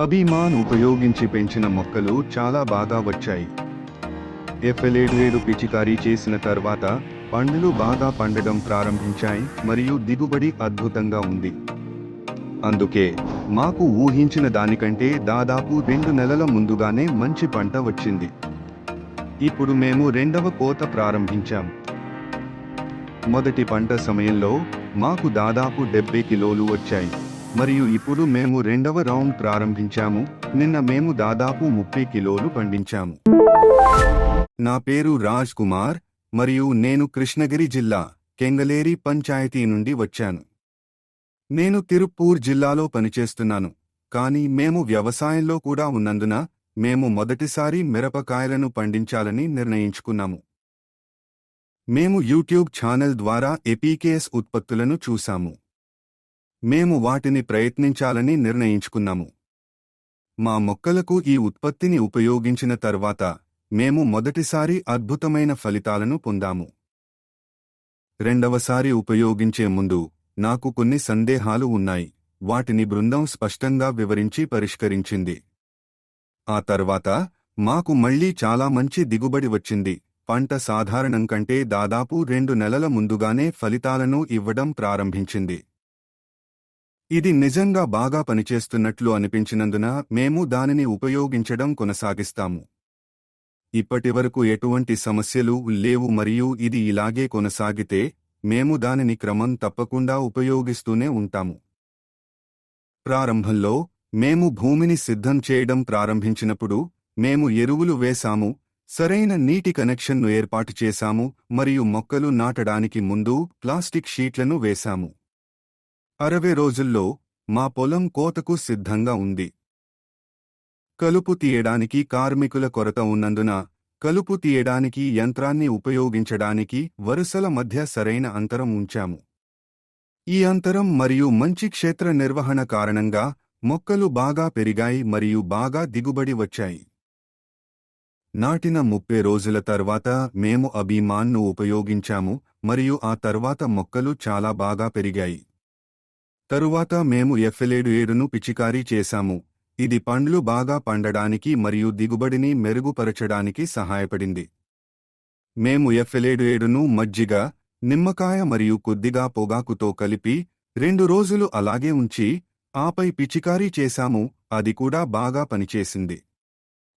అభిమాన్ ఉపయోగించి పెంచిన మొక్కలు చాలా బాగా వచ్చాయి. ఎఫ్ఎలేడు పిచికారీ చేసిన తర్వాత పండ్లు బాగా పండడం ప్రారంభించాయి మరియు దిగుబడి అద్భుతంగా ఉంది. అందుకే మాకు ఊహించిన దానికంటే దాదాపు రెండు నెలల ముందుగానే మంచి పంట వచ్చింది. ఇప్పుడు మేము రెండవ కోత ప్రారంభించాం. మొదటి పంట సమయంలో మాకు దాదాపు డెబ్బై కిలోలు వచ్చాయి. మరియు ఇప్పుడు మేము రెండవ రౌండ్ ప్రారంభించాము. నిన్న మేము దాదాపు ముప్పై కిలోలు పండించాము. నా పేరు రాజ్ కుమార్ మరియు నేను కృష్ణగిరి జిల్లా కెంగలేరి పంచాయతీ నుండి వచ్చాను. నేను తిరుప్పూర్ జిల్లాలో పనిచేస్తున్నాను. కానీ మేము వ్యవసాయంలో కూడా ఉన్నందున మేము మొదటిసారి మిరపకాయలను పండించాలని నిర్ణయించుకున్నాము. మేము యూట్యూబ్ ఛానల్ ద్వారా ఎపీకేఎస్ ఉత్పత్తులను చూశాము. మేము వాటిని ప్రయత్నించాలని నిర్ణయించుకున్నాము. మా మొక్కలకు ఈ ఉత్పత్తిని ఉపయోగించిన తర్వాత మేము మొదటిసారి అద్భుతమైన ఫలితాలను పొందాము. రెండవసారి ఉపయోగించే ముందు నాకు కొన్ని సందేహాలు ఉన్నాయి. వాటిని బృందం స్పష్టంగా వివరించి పరిష్కరించింది. ఆ తర్వాత మాకు మళ్ళీ చాలా మంచి దిగుబడి వచ్చింది. పంట సాధారణం కంటే దాదాపు రెండు నెలల ముందుగానే ఫలితాలను ఇవ్వడం ప్రారంభించింది. ఇది నిజంగా బాగా పనిచేస్తున్నట్లు అనిపించినందున మేము దానిని ఉపయోగించడం కొనసాగిస్తాము. ఇప్పటివరకు ఎటువంటి సమస్యలు లేవు మరియు ఇది ఇలాగే కొనసాగితే మేము దానిని క్రమం తప్పకుండా ఉపయోగిస్తూనే ఉంటాము. ప్రారంభంలో మేము భూమిని సిద్ధం చేయడం ప్రారంభించినప్పుడు మేము ఎరువులు వేశాము సరైన నీటి కనెక్షన్ను ఏర్పాటు చేశాము మరియు మొక్కలు నాటడానికి ముందు ప్లాస్టిక్ షీట్లను వేశాము. అరవై రోజుల్లో మా పొలం కోతకు సిద్ధంగా ఉంది. కలుపు తీయడానికి కార్మికుల కొరత ఉన్నందున కలుపు తీయడానికి యంత్రాన్ని ఉపయోగించడానికి వరుసల మధ్య సరైన అంతరం ఉంచాము. ఈ అంతరం మరియు మంచి క్షేత్ర నిర్వహణ కారణంగా మొక్కలు బాగా పెరిగాయి మరియు బాగా దిగుబడి వచ్చాయి. నాటిన ముప్పై రోజుల తర్వాత మేము అభిమాన్ను ఉపయోగించాము మరియు ఆ తర్వాత మొక్కలు చాలా బాగా పెరిగాయి. తరువాత మేము ఎఫ్ఎలేడు ఏడును పిచికారీ చేశాము. ఇది పండ్లు బాగా పండడానికి మరియు దిగుబడిని మెరుగుపరచడానికి సహాయపడింది. మేము ఎఫ్ఎలేడు ఏడును మజ్జిగ నిమ్మకాయ మరియు కొద్దిగా పొగాకుతో కలిపి రెండు రోజులు అలాగే ఉంచి ఆపై పిచికారీ చేశాము. అది కూడా బాగా పనిచేసింది.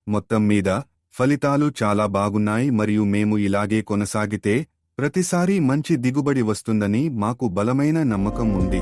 మొత్తం మీద ఫలితాలు చాలా బాగున్నాయి మరియు మేము ఇలాగే కొనసాగితే ప్రతిసారీ మంచి దిగుబడి వస్తుందని మాకు బలమైన నమ్మకం ఉంది.